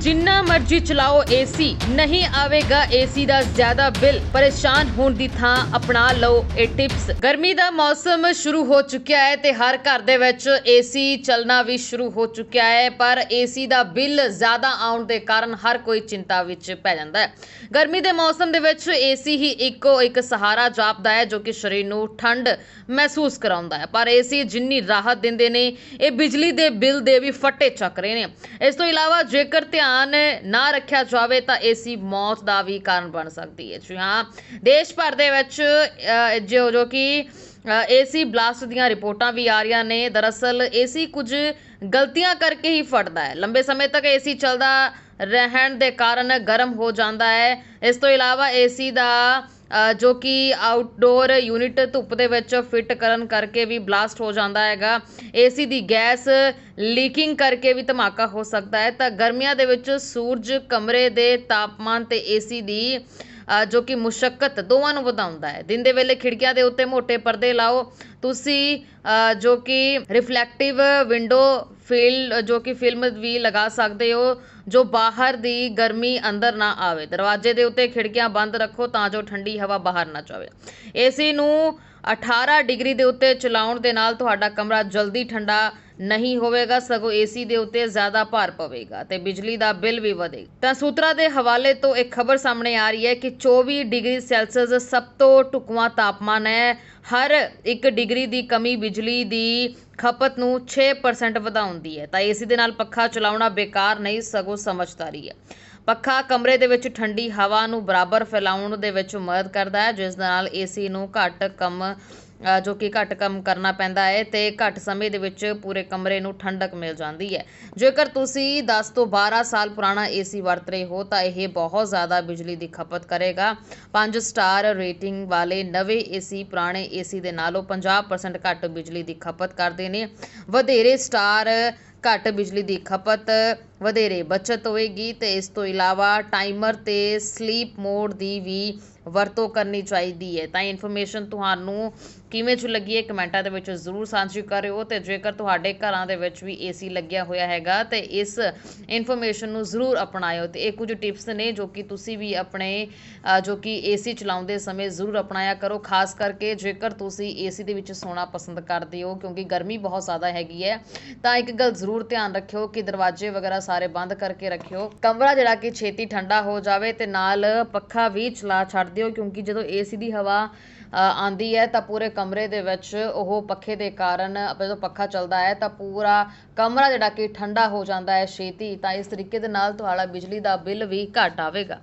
ਜਿੰਨਾ ਮਰਜ਼ੀ ਚਲਾਓ ਏਸੀ ਨਹੀਂ ਆਵੇਗਾ ਏਸੀ ਦਾ ਜ਼ਿਆਦਾ ਬਿੱਲ। ਪਰੇਸ਼ਾਨ ਹੋਣ ਦੀ ਥਾਂ ਅਪਣਾ ਲਓ ਇਹ ਟਿਪਸ ਗਰਮੀ ਦਾ ਮੌਸਮ ਸ਼ੁਰੂ ਹੋ ਚੁੱਕਿਆ ਹੈ ਤੇ ਹਰ ਘਰ ਦੇ ਵਿੱਚ ਏਸੀ ਚੱਲਣਾ ਵੀ ਸ਼ੁਰੂ ਹੋ ਚੁੱਕਿਆ ਹੈ, ਪਰ ਏਸੀ ਦਾ ਬਿੱਲ ਜ਼ਿਆਦਾ ਆਉਣ ਦੇ ਕਾਰਨ ਹਰ ਕੋਈ ਚਿੰਤਾ ਵਿੱਚ ਪੈ ਜਾਂਦਾ ਹੈ। ਗਰਮੀ ਦੇ ਮੌਸਮ ਦੇ ਵਿੱਚ ਏਸੀ ਹੀ ਇੱਕੋ ਇੱਕ ਸਹਾਰਾ ਜਾਪਦਾ ਹੈ ਜੋ ਕਿ ਸਰੀਰ ਨੂੰ ਠੰਡ ਮਹਿਸੂਸ ਕਰਾਉਂਦਾ ਹੈ। ਪਰ ਏਸੀ ਜਿੰਨੀ ਰਾਹਤ ਦਿੰਦੇ ਨੇ, ਇਹ ਬਿਜਲੀ ਦੇ ਬਿੱਲ ਦੇ ਵੀ ਫੱਟੇ ਚੱਕ ਰਹੇ ਨੇ। ਇਸ ਤੋਂ ਇਲਾਵਾ ਜੇਕਰ ਧਿਆਨ ਨਾ ਰੱਖਿਆ ਜਾਵੇ ਤਾਂ ਏਸੀ ਮੌਤ ਦਾ ਵੀ ਕਾਰਨ ਬਣ ਸਕਦੀ ਹੈ। ਜੀ ਹਾਂ ਦੇਸ਼ ਭਰ ਦੇ ਵਿੱਚ ਅ, ਜੋ ਜੋ ਕਿ ਏਸੀ ਬਲਾਸਟ ਦੀਆਂ ਰਿਪੋਰਟਾਂ ਵੀ ਆ ਰਹੀਆਂ ਨੇ। ਦਰਅਸਲ ਏਸੀ ਕੁਝ ਗਲਤੀਆਂ ਕਰਕੇ ਹੀ ਫਟਦਾ ਹੈ। ਲੰਬੇ ਸਮੇਂ ਤੱਕ ਏਸੀ ਚੱਲਦਾ ਰਹਿਣ ਦੇ ਕਾਰਨ ਗਰਮ ਹੋ ਜਾਂਦਾ ਹੈ। ਇਸ ਤੋਂ ਇਲਾਵਾ ਏਸੀ ਦਾ ਜੋ ਕਿ ਆਊਟਡੋਰ ਯੂਨਿਟ ਧੁੱਪ ਦੇ ਵਿੱਚ ਫਿੱਟ ਕਰਨ ਕਰਕੇ ਵੀ ਬਲਾਸਟ ਹੋ ਜਾਂਦਾ ਹੈਗਾ। ਏਸੀ ਦੀ ਗੈਸ ਲੀਕਿੰਗ ਕਰਕੇ ਵੀ ਧਮਾਕਾ ਹੋ ਸਕਦਾ ਹੈ। ਤਾਂ ਗਰਮੀਆਂ ਦੇ ਵਿੱਚ ਸੂਰਜ ਕਮਰੇ ਦੇ ਤਾਪਮਾਨ ਤੇ ਏਸੀ ਦੀ ਜੋ ਕਿ ਮੁਸ਼ਕਲ ਦੋਵਾਂ ਨੂੰ ਵਧਾਉਂਦਾ ਹੈ। ਦਿਨ ਦੇ ਵੇਲੇ ਖਿੜਕੀਆਂ ਦੇ ਉੱਤੇ ਮੋٹے ਪਰਦੇ ਲਾਓ। ਤੁਸੀਂ ਜੋ ਕਿ ਰਿਫਲੈਕਟਿਵ ਵਿੰਡੋ ਫੀਲ ਜੋ ਕਿ ਫਿਲਮ ਵੀ ਲਗਾ ਸਕਦੇ ਹੋ, ਜੋ ਬਾਹਰ ਦੀ ਗਰਮੀ ਅੰਦਰ ਨਾ ਆਵੇ। ਦਰਵਾਜ਼ੇ ਦੇ ਉੱਤੇ ਖਿੜਕੀਆਂ ਬੰਦ ਰੱਖੋ ਤਾਂ ਜੋ ਠੰਡੀ ਹਵਾ ਬਾਹਰ ਨਾ ਜਾਵੇ। ਏਸੀ ਨੂੰ 18 ਡਿਗਰੀ ਦੇ ਉੱਤੇ ਚਲਾਉਣ ਦੇ ਨਾਲ ਤੁਹਾਡਾ ਕਮਰਾ ਜਲਦੀ ਠੰਡਾ ਨਹੀਂ ਹੋਵੇਗਾ, ਸਗੋਂ ਏਸੀ ਦੇ ਉੱਤੇ ਜ਼ਿਆਦਾ ਭਾਰ ਪਵੇਗਾ ਤੇ ਬਿਜਲੀ ਦਾ ਬਿੱਲ ਵੀ ਵਧੇਗਾ। ਤਾਂ ਸੂਤਰਾਂ ਦੇ ਹਵਾਲੇ ਤੋਂ ਇੱਕ ਖਬਰ ਸਾਹਮਣੇ ਆ ਰਹੀ ਹੈ ਕਿ 24 ਡਿਗਰੀ ਸੈਲਸੀਅਸ ਸਭ ਤੋਂ ਢੁਕਵਾਂ ਤਾਪਮਾਨ ਹੈ। ਹਰ 1 ਡਿਗਰੀ ਦੀ ਕਮੀ ਬਿਜਲੀ ਦੀ ਖਪਤ ਨੂੰ 6% ਵਧਾਉਂਦੀ ਹੈ। ਤਾਂ ਏਸੀ ਦੇ ਨਾਲ ਪੱਖਾ ਚਲਾਉਣਾ ਬੇਕਾਰ ਨਹੀਂ, ਸਗੋਂ ਸਮਝਦਾਰੀ ਹੈ। ਪੱਖਾ ਕਮਰੇ ਦੇ ਵਿੱਚ ਠੰਡੀ ਹਵਾ ਨੂੰ ਬਰਾਬਰ ਫੈਲਾਉਣ ਦੇ ਵਿੱਚ ਮਦਦ ਕਰਦਾ ਹੈ, ਜਿਸ ਨਾਲ ਏਸੀ ਨੂੰ ਘੱਟ ਕੰਮ ਜੋ ਕਿ ਘੱਟ ਕੰਮ ਕਰਨਾ ਪੈਂਦਾ ਹੈ ਅਤੇ ਘੱਟ ਸਮੇਂ ਦੇ ਵਿੱਚ ਪੂਰੇ ਕਮਰੇ ਨੂੰ ਠੰਡਕ ਮਿਲ ਜਾਂਦੀ ਹੈ। ਜੇਕਰ ਤੁਸੀਂ 10 ਤੋਂ 12 ਸਾਲ ਪੁਰਾਣਾ ਏਸੀ ਵਰਤ ਰਹੇ ਹੋ ਤਾਂ ਇਹ ਬਹੁਤ ਜ਼ਿਆਦਾ ਬਿਜਲੀ ਦੀ ਖਪਤ ਕਰੇਗਾ। 5 ਸਟਾਰ ਰੇਟਿੰਗ ਵਾਲੇ ਨਵੇਂ ਏਸੀ, ਪੁਰਾਣੇ ਏਸੀ ਦੇ ਨਾਲੋਂ 50% ਘੱਟ ਬਿਜਲੀ ਦੀ ਖਪਤ ਕਰਦੇ ਨੇ। ਵਧੇਰੇ ਸਟਾਰ ਘੱਟ ਬਿਜਲੀ ਦੀ ਖਪਤ ਵਧੇਰੇ ਬੱਚਤ ਹੋਵੇਗੀ ਅਤੇ ਇਸ ਤੋਂ ਇਲਾਵਾ ਟਾਈਮਰ ਅਤੇ ਸਲੀਪ ਮੋਡ ਦੀ ਵੀ ਵਰਤੋਂ ਕਰਨੀ ਚਾਹੀਦੀ ਹੈ। ਤਾਂ ਇਨਫੋਰਮੇਸ਼ਨ ਤੁਹਾਨੂੰ ਕਿਵੇਂ ਚ ਲੱਗੀ ਹੈ ਕਮੈਂਟਾਂ ਦੇ ਵਿੱਚ ਜ਼ਰੂਰ ਸਾਂਝੀ ਕਰਿਓ ਅਤੇ ਜੇਕਰ ਤੁਹਾਡੇ ਘਰਾਂ ਦੇ ਵਿੱਚ ਵੀ ਏਸੀ ਲੱਗਿਆ ਹੋਇਆ ਹੈਗਾ ਤੇ ਇਸ ਇਨਫੋਰਮੇਸ਼ਨ ਨੂੰ ਜ਼ਰੂਰ ਅਪਣਾਇਓ। ਤੇ ਇਹ ਕੁਝ ਟਿਪਸ ਨੇ ਜੋ ਕਿ ਤੁਸੀਂ ਵੀ ਆਪਣੇ ਜੋ ਕਿ ਏਸੀ ਚਲਾਉਂਦੇ ਸਮੇਂ ਜ਼ਰੂਰ ਅਪਣਾਇਆ ਕਰੋ। ਖਾਸ ਕਰਕੇ ਜੇਕਰ ਤੁਸੀਂ ਏਸੀ ਦੇ ਵਿੱਚ ਸੌਣਾ ਪਸੰਦ ਕਰਦੇ ਹੋ ਕਿਉਂਕਿ ਗਰਮੀ ਬਹੁਤ ਜ਼ਿਆਦਾ ਹੈਗੀ ਹੈ, ਤਾਂ ਇੱਕ ਗੱਲ ਜ਼ਰੂਰ ਧਿਆਨ ਰੱਖਿਓ ਕਿ ਦਰਵਾਜ਼ੇ ਵਗੈਰਾ ਸਾਰੇ ਬੰਦ ਕਰਕੇ ਰੱਖਿਓ। ਕਮਰਾ ਜਿਹੜਾ ਕਿ ਛੇਤੀ ਠੰਡਾ ਹੋ ਜਾਵੇ ਤੇ ਨਾਲ ਪੱਖਾ ਵੀ ਚਲਾ ਛੱਡ ਦਿਓ ਕਿਉਂਕਿ ਜਦੋਂ ਏਸੀ ਦੀ ਹਵਾ ਅ, ਆਂਦੀ ਹੈ ਤਾਂ ਪੂਰੇ ਕਮਰੇ ਦੇ ਵਿੱਚ ਉਹ ਪੱਖੇ ਦੇ ਕਾਰਨ ਜਦੋਂ ਪੱਖਾ ਚੱਲਦਾ ਹੈ ਤਾਂ ਪੂਰਾ ਕਮਰਾ ਜਿਹੜਾ ਕਿ ਠੰਡਾ ਹੋ ਜਾਂਦਾ ਹੈ ਛੇਤੀ ਤਾਂ ਇਸ ਤਰੀਕੇ ਦੇ ਨਾਲ ਤੁਹਾਡਾ ਬਿਜਲੀ ਦਾ ਬਿੱਲ ਵੀ ਘੱਟ ਆਵੇਗਾ।